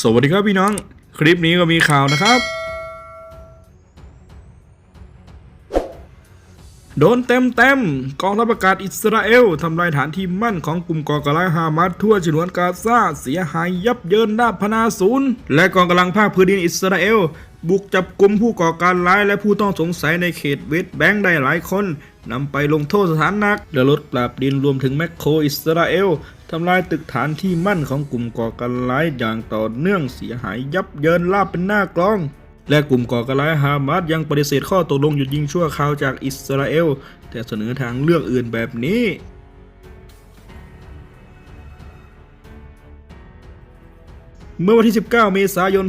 สวัสดีครับพี่น้อง คลิปนี้ก็มีข่าวนะครับ โดนเต็มเต็มๆกองทัพอากาศอิสราเอลทำลายฐานที่มั่นของกลุ่มก่อการร้ายฮามาสทั่วฉนวนกาซาเสียหายยับเยินนาพนาศูนย์ และกองกำลังภาคพื้นดินอิสราเอล บุกจับกลุ่มผู้ก่อการร้ายและผู้ต้องสงสัยในเขตเวสต์แบงค์ได้หลายคนนำไปลงโทษสถานหนักและรถปราบดินรวมถึงแมคโครอิสราเอลทำลายตึกฐานที่มั่นของกลุ่มก่อการร้ายอย่างต่อเนื่องเสียหายยับเยินลาบเป็นหน้ากลอง และกลุ่มก่อการร้ายฮามาสยังปฏิเสธข้อตกลงหยุดยิงชั่วคราวจากอิสราเอล แต่เสนอทางเลือกอื่นแบบนี้เมื่อวันที่ 19 เมษายน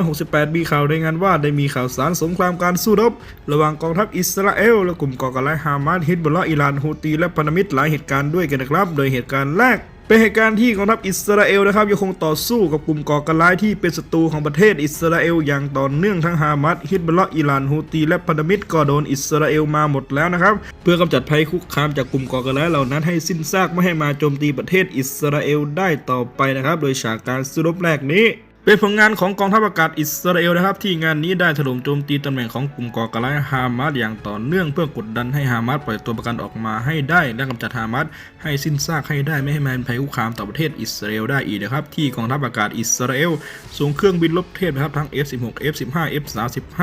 2568 มีข่าวรายงานว่าได้มีข่าวสารสงครามการสู้รบ ระหว่างกองทัพอิสราเอล และกลุ่มก่อการร้ายฮามาสฮิตบุลลาอิหร่านฮูตีและพันธมิตรหลายเหตุการณ์ด้วยกันนะครับ โดยเหตุการณ์แรก เป็นเหตุการณ์ที่กองทัพอิสราเอลนะครับยังคงต่อสู้กับกลุ่มก่อการร้ายที่เป็นศัตรูของประเทศอิสราเอลอย่างต่อเนื่องทั้งฮามาสฮิตบลออิหร่านฮูตีและพันธมิตรก็โดนอิสราเอลมาหมดแล้วนะครับเพื่อกำจัดภัยคุกคามจากกลุ่มก่อการร้ายเหล่านั้นให้สิ้นซากไม่ให้มาโจมตีประเทศอิสราเอลได้ต่อไปนะครับ โดยฉากการสู้รบแรกนี้ เป็นผลงานของกองทัพอากาศอิสราเอลนะครับ ที่งานนี้ได้ถล่มโจมตีตำแหน่งของกลุ่มก่อการร้ายฮามาสอย่างต่อเนื่องเพื่อกดดันให้ฮามาสปล่อยตัวประกันออกมาให้ได้และกำจัดฮามาสให้สิ้นซากให้ได้ไม่ให้มันภัยคุกคามต่อประเทศอิสราเอลได้อีกนะครับ ที่กองทัพอากาศอิสราเอลส่งเครื่องบินรบเทพนะครับทั้ง F16 F15 F35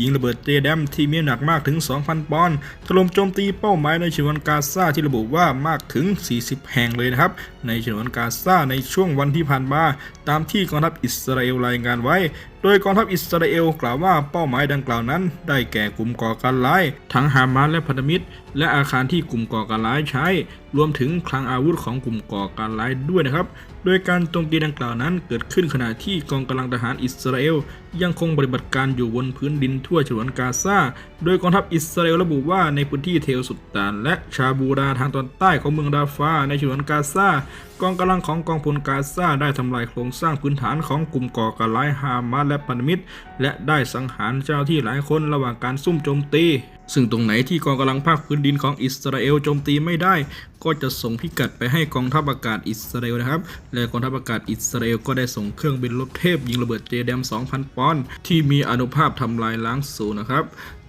ยิงระเบิดเจแดมที่มีน้ำหนักมากถึง 2,000 ปอนด์ถล่มโจมตีเป้าหมายในฉนวนกาซาที่ระบุว่ามากถึง 40 แห่งเลยนะครับในฉนวนกาซาในช่วงวันที่ผ่านมาตามที่กองทัพอิสอิสราเอลรายงานไว้โดยกองทัพอิสราเอลกล่าวว่าเป้าหมายดังกล่าวนั้น ได้แก่กลุ่มก่อการร้าย ทั้งฮามาสและพันธมิตร และอาคารที่กลุ่มก่อการร้ายใช้ รวมถึงคลังอาวุธของกลุ่มก่อการร้ายด้วยนะครับ โดยการโจมตีดังกล่าวนั้นเกิดขึ้นขณะที่กองกำลังทหารอิสราเอลยังคงปฏิบัติการอยู่บนพื้นดินทั่วฉนวนกาซา โดยกองทัพอิสราเอลระบุว่าในพื้นที่เทลสุดตาน และชาบูราทางตอนใต้ของเมืองดาฟาในฉนวนกาซากองกำลังของกองพลกาซาได้ทำลายโครงสร้างพื้นฐานของกลุ่มก่อการร้ายฮามาสและพันธมิตร และได้สังหารเจ้าที่หลายคนระหว่างการซุ่มโจมตี ซึ่งตรงไหนที่กองกำลังภาคพื้นดินของอิสราเอลโจมตีไม่ได้ ก็จะส่งพิกัดไปให้กองทัพอากาศอิสราเอลนะครับ และกองทัพอากาศอิสราเอลก็ได้ส่งเครื่องบินรบเทพยิงระเบิดเจแดม 2,000 ปอนด์ที่มีอนุภาพทำลายล้างสูนะครับ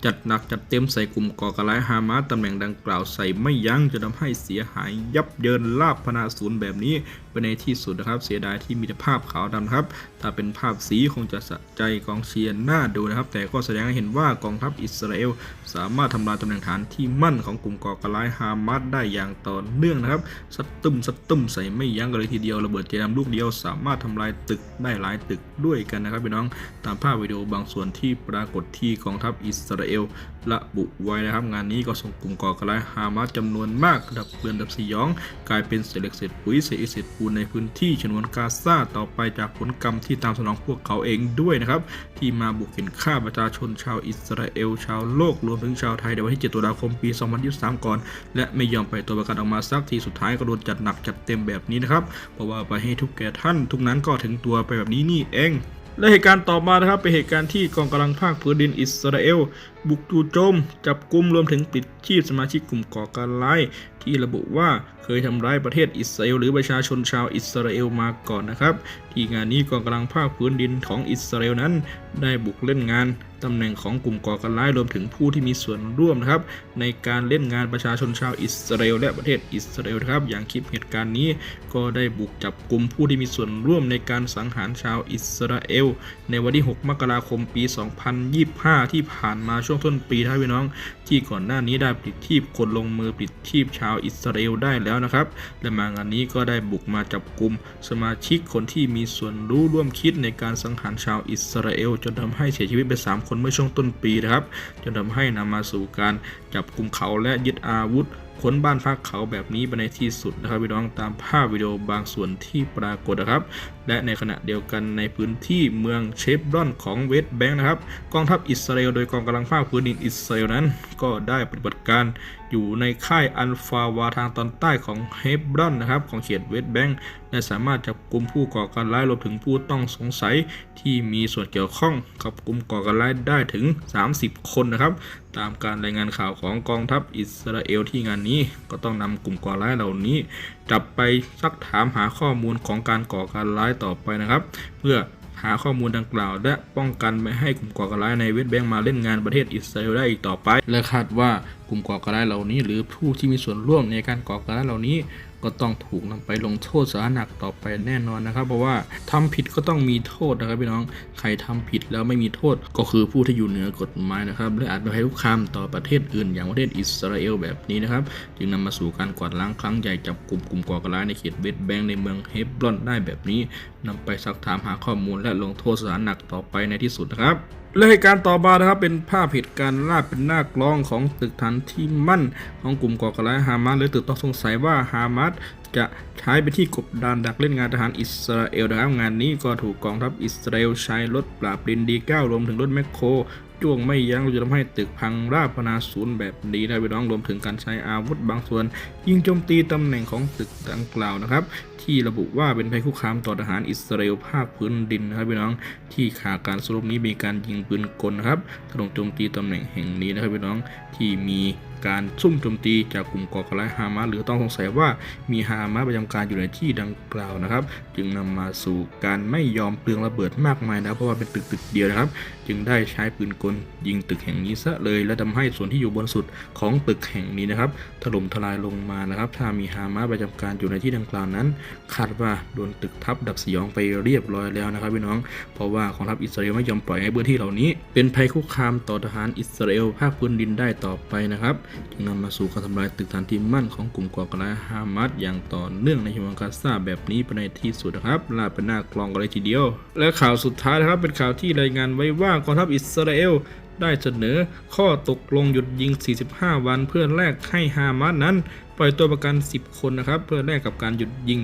จัดหนักจัดเต็มใส่กลุ่มก่อการร้ายฮามาสตำแหน่งดังกล่าวใส่ไม่ยั้งจะทำให้เสียหายยับเยินลาบพนาศูนย์แบบนี้ไปในที่สุดนะครับ เสียดายที่มีแต่ภาพขาวดำครับ ถ้าเป็นภาพสีคงจะสะใจกองเชียร์หน่าดูนะครับ แต่ก็แสดงให้เห็นว่ากองทัพอิสราเอลสามารถทำลายตำแหน่งฐานที่มั่นของกลุ่มก่อการร้ายฮามาสได้อย่างต่อเนื่องนะครับสะตุ้มสะตุ้มใส่ไม่ยั้งกันเลยทีเดียวระเบิดเจดำลูกเดียว สามารถทำลายตึกได้หลายตึกด้วยกันนะครับพี่น้องตามภาพวิดีโอบางส่วนที่ปรากฏที่กองทัพอิสราเอลระบุไว้นะครับ งานนี้ก็ส่งกลุ่มก่อการร้ายฮามาสจำนวนมากดับเบือนดับสยอง กลายเป็นเศษเหล็กเศษปุ๋ยเศษอิเศษปูนในพื้นที่ฉนวนกาซาต่อไปจากผลกรรมที่ตามสนองพวกเขาเองด้วยนะครับ ที่มาบุกเห็นฆ่าประชาชนชาวอิสราเอล ชาวโลกรวมถึงชาวไทยในวันที่ 7 ตุลาคมปี 2023 ก่อน และไม่ยอมไปตัวประกันออกมาสักทีสุดท้ายก็โดนจัดหนักจัดเต็มแบบนี้นะครับเพราะว่าไปให้ทุกแก่ท่าน ทุกนั้นก็ถึงตัวไปแบบนี้นี่เองและเหตุการณ์ต่อมานะครับเป็นเหตุการณ์ที่กองกำลังภาคพื้นดินอิสราเอลบุกจู่โจม จับกลุ่มรวมถึงปิดชีพสมาชิกกลุ่มก่อการร้าย ที่ระบุว่าเคยทำร้ายประเทศอิสราเอลหรือประชาชนชาวอิสราเอลมาก่อนนะครับ ที่งานนี้กองกำลังภาคพื้นดินของอิสราเอลนั้น ได้บุกเล่นงานตำแหน่งของกลุ่มก่อการร้ายรวมถึงผู้ที่มีส่วนร่วมนะครับ ในการเล่นงานประชาชนชาวอิสราเอลและประเทศอิสราเอลครับ อย่างคลิปเหตุการณ์นี้ ก็ได้บุกจับกลุ่มผู้ที่มีส่วนร่วมในการสังหารชาวอิสราเอลในวันที่ 6 มกราคมปี 2025 ที่ผ่านมาชช่วงต้นปีท่านพี่น้อง ที่ก่อนหน้านี้ได้ปิดทีบคนลงมือปิดทีบชาวอิสราเอลได้แล้วนะครับ และมางานนี้ก็ได้บุกมาจับกลุ่มสมาชิกคนที่มีส่วนรู้ร่วมคิดในการสังหารชาวอิสราเอล จนทำให้เสียชีวิตไป 3 คนเมื่อช่วงต้นปีนะครับ จนทำให้นำมาสู่การจับกลุ่มเขาและยึดอาวุธ ค้นบ้านพักเขาแบบนี้ไปในที่สุดนะครับพี่น้องตามภาพวิดีโอบางส่วนที่ปรากฏนะครับ และในขณะเดียวกันในพื้นที่เมืองเชฟรอนของเวสต์แบงค์นะครับกองทัพอิสราเอลโดยกองกำลังภาคพื้นดินอิสราเอลนั้น ก็ได้ปฏิบัติการ อยู่ในค่ายอัลฟาวาทางตอนใต้ของเฮบรอนนะครับของเขตเวสต์แบงค์และสามารถจับกลุ่มผู้ก่อการร้ายรวมถึงผู้ต้องสงสัยที่มีส่วนเกี่ยวข้องกับกลุ่มก่อการร้ายได้ถึง 30 คนนะครับ ตามการรายงานข่าวของกองทัพอิสราเอลที่งานนี้ก็ต้องนำกลุ่มก่อร้ายเหล่านี้ จับไปซักถามหาข้อมูลของการก่อการร้ายต่อไปนะครับ เพื่อหาข้อมูลดังกล่าว และป้องกันไม่ให้กลุ่มก่อการร้ายในเวสต์แบงก์มาเล่นงานประเทศอิสราเอลได้อีกต่อไป และคาดว่า ลุ่มก่อการร้ายเหล่านี้ หรือผู้ที่มีส่วนร่วมในการก่อการร้ายเหล่านี้ ก็ต้องถูกนำไปลงโทษสาหัสหนักต่อไปแน่นอนนะครับ เพราะว่าทำผิดก็ต้องมีโทษนะครับพี่น้องใครทำผิดแล้วไม่มีโทษก็คือผู้ที่อยู่เหนือกฎหมายนะครับและอาจเป็นภัยคุกคามต่อประเทศอื่น อย่างประเทศอิสราเอลแบบนี้นะครับ จึงนำมาสู่การกวาดล้างครั้งใหญ่จับกลุ่มกลุ่มก่อการร้ายในเขตเวสต์แบงก์ในเมืองเฮบรอนได้แบบนี้นำไปซักถามหาข้อมูลและลงโทษสาหนักต่อไปในที่สุดนะครับ และเหตุการณ์ต่อมานะครับเป็นภาพเหตุการณ์ล่าเป็นหน้ากล้องของตึกฐานที่มั่นของกลุ่มก่อการร้ายฮามาสหรือตึกต้องสงสัยว่าฮามาสจะใช้เป็นที่กบดานดักเล่นงานทหารอิสราเอลนะครับงานนี้ก็ถูกกองทัพอิสราเอลใช้รถปราบปรินดี9รวมถึงรถแมคโครจ้วงไม่ยั้งจะทำให้ตึกพังราบพนาศูนย์แบบนี้นะพี่น้องรวมถึงการใช้อาวุธบางส่วน ยิงโจมตีตำแหน่งของตึกดังกล่าวนะครับ ที่ระบุว่าเป็นภัยคุกคามต่อทหารอิสราเอลภาคพื้นดินนะครับพี่น้องที่ขาการสรุปนี้มีการยิงปืนกลนะครับถล่มโจมตีตำแหน่งแห่งนี้นะครับพี่น้องที่มีการซุ่มโจมตีจากกลุ่มก่อการร้ายฮามาสหรือต้องสงสัยว่ามีฮามาสประจำการอยู่ในที่ดังกล่าวนะครับ จึงนำมาสู่การไม่ยอมเปลืองระเบิดมากมายนะเพราะว่าเป็นตึกตึกเดียวนะครับ จึงได้ใช้ปืนกลยิงตึกแห่งนี้ซะเลย และทำให้ส่วนที่อยู่บนสุดของตึกแห่งนี้นะครับถล่มทลายลงมานะครับ ถ้ามีฮามาสประจำการอยู่ในที่ดังกล่าวนั้นคาดว่าโดนตึกทับดับสยองไปเรียบร้อยแล้วนะครับพี่น้อง เพราะว่าของทัพอิสราเอลไม่ยอมปล่อยให้พื้นที่เหล่านี้ เป็นภัยคุกคามต่อทหารอิสราเอลภาคพื้นดินได้ต่อไปนะครับ จึงนำมาสู่การทำลายตึกฐานที่มั่นของกลุ่มก่อการร้ายฮามาสอย่างต่อเนื่องในฉนวนกาซาแบบนี้ไปในที่สุดนะครับลาเป็นหน้ากลองกันเลยทีเดียว และข่าวสุดท้ายนะครับเป็นข่าวที่รายงานไว้ว่ากองทัพอิสราเอลได้เสนอข้อตกลงหยุดยิง 45 วันเพื่อแลกให้ฮามาสนั้น ล่อยตัวประกัน 10 คนนะครับ เพื่อแลกกับการหยุดยิง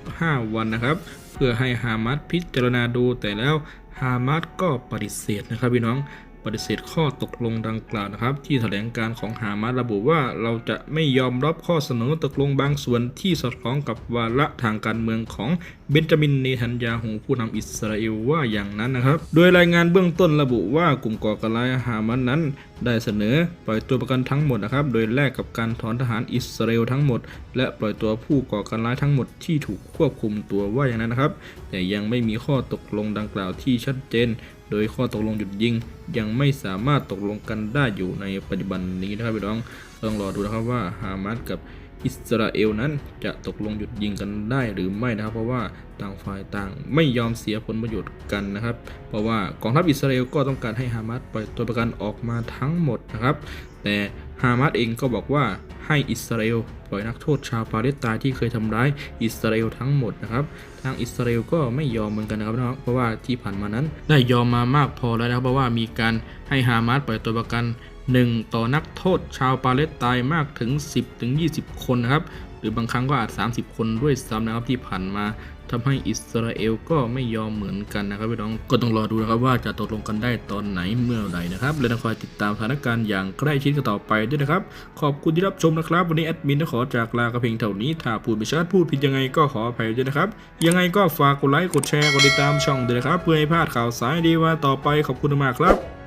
45 วันนะครับ เพื่อให้ฮามาสพิจารณาดูแต่แล้วฮามาสก็ปฏิเสธนะครับพี่น้อง ปฏิเสธข้อตกลงดังกล่าวนะครับ ที่แถลงการของฮามาสระบุว่าเราจะไม่ยอมรับข้อเสนอตกลงบางส่วนที่สอดคล้องกับวาระทางการเมืองของเบนจามินเนทันยาฮูผู้นำอิสราเอลว่าอย่างนั้นนะครับ โดยรายงานเบื้องต้นระบุว่ากลุ่มก่อการร้ายฮามาสนั้น ได้เสนอปล่อยตัวประกันทั้งหมดนะครับ โดยแลกกับการถอนทหารอิสราเอลทั้งหมด และปล่อยตัวผู้ก่อการร้ายทั้งหมดที่ถูกควบคุมตัวว่าอย่างนั้นนะครับ แต่ยังไม่มีข้อตกลงดังกล่าวที่ชัดเจน โดยข้อตกลงหยุดยิงยังไม่สามารถตกลงกันได้อยู่ในปัจจุบันนี้นะครับพี่น้องต้องรอดูนะครับว่าฮามาสกับ อิสราเอลนั้นจะตกลงหยุดยิงกันได้หรือไม่นะครับ เพราะว่าต่างฝ่ายต่างไม่ยอมเสียผลประโยชน์กันนะครับ เพราะว่ากองทัพอิสราเอลก็ต้องการให้ฮามาสปล่อยตัวประกันออกมาทั้งหมดนะครับ แต่ฮามาสเองก็บอกว่าให้อิสราเอลปล่อยนักโทษชาวปาเลสไตน์ที่เคยทำร้ายอิสราเอลทั้งหมดนะครับ ทางอิสราเอลก็ไม่ยอมเหมือนกันนะครับเพราะว่าที่ผ่านมานั้นได้ยอมมามากพอแล้วนะครับเพราะว่ามีการให้ฮามาสปล่อยตัวประกัน 1 ต่อนักโทษชาวปาเลสไตน์มากถึง 10ถึง20 คนนะครับ หรือบางครั้งก็อาจ 30 คนด้วยซ้ำนะครับที่ผ่านมาทำให้อิสราเอลก็ไม่ยอมเหมือนกันนะครับพี่น้องก็ต้องรอดูนะครับว่าจะตกลงกันได้ตอนไหนเมื่อไหร่นะครับและต้องคอยติดตามสถานการณ์อย่างใกล้ชิดกันต่อไปด้วยนะครับ ขอบคุณที่รับชมนะครับ วันนี้แอดมินขอจากลากระเพียงเท่านี้ถ้าพูดไม่ชัดพูดผิดยังไงก็ขออภัยด้วยนะครับ ยังไงก็ฝากกดไลค์กดแชร์กดติดตามช่องด้วยนะครับ เพื่อให้พลาดข่าวสารดีว่าต่อไปขอบคุณมากครับ